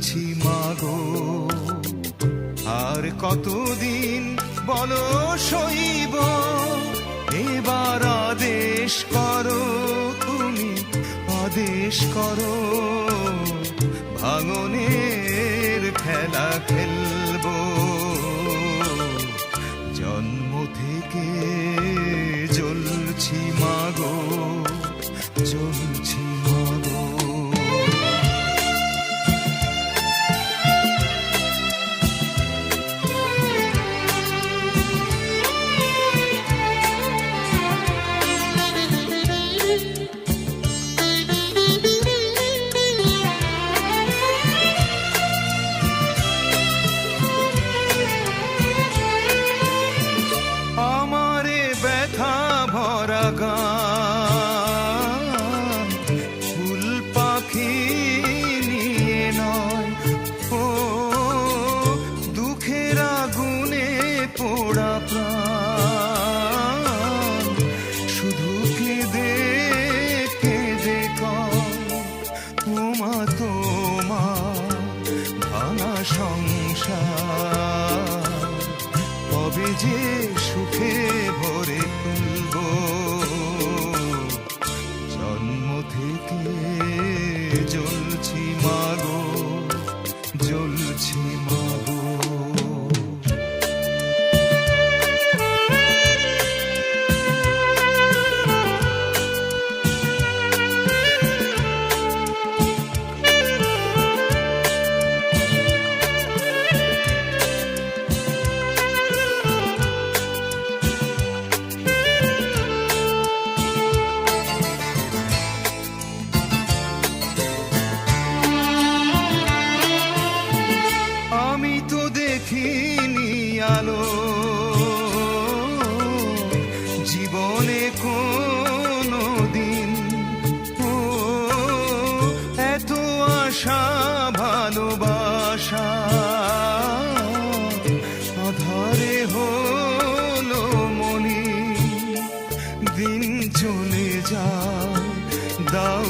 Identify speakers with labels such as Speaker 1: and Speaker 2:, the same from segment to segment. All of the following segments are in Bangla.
Speaker 1: জ্বলছি মাগো, আর কতদিন বলো সইব এবার আদেশ করো তুমি, আদেশ করো। ভাঙনের খেলা খেলব। জন্ম থেকে জ্বলছি, মাগো জ্বলছি ব্যথা ভরা গান ফুল পাখি নিয়ে নয়, ও দুঃখের আগুনে পোড়া প্রাণ। শুধু কেঁদে কেঁদে তোমা তোমা ভাঙা সংসার। কবে যে জ্বলছি মাগো জ্বলছি আশা ভালোবাসা। আধারে হলো মনি, দিন চলে যায়, দাও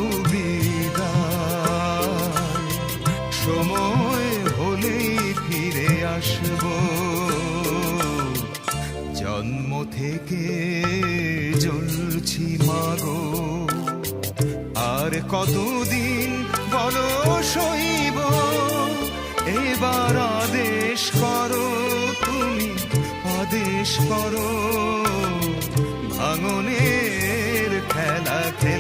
Speaker 1: সময় হলেই ফিরে আসব। জন্ম থেকে জ্বলছি মাগো। আর কতদিন চলো সইব এবার আদেশ করো তুমি আদেশ করো। ভাঙনের খেলা খেলা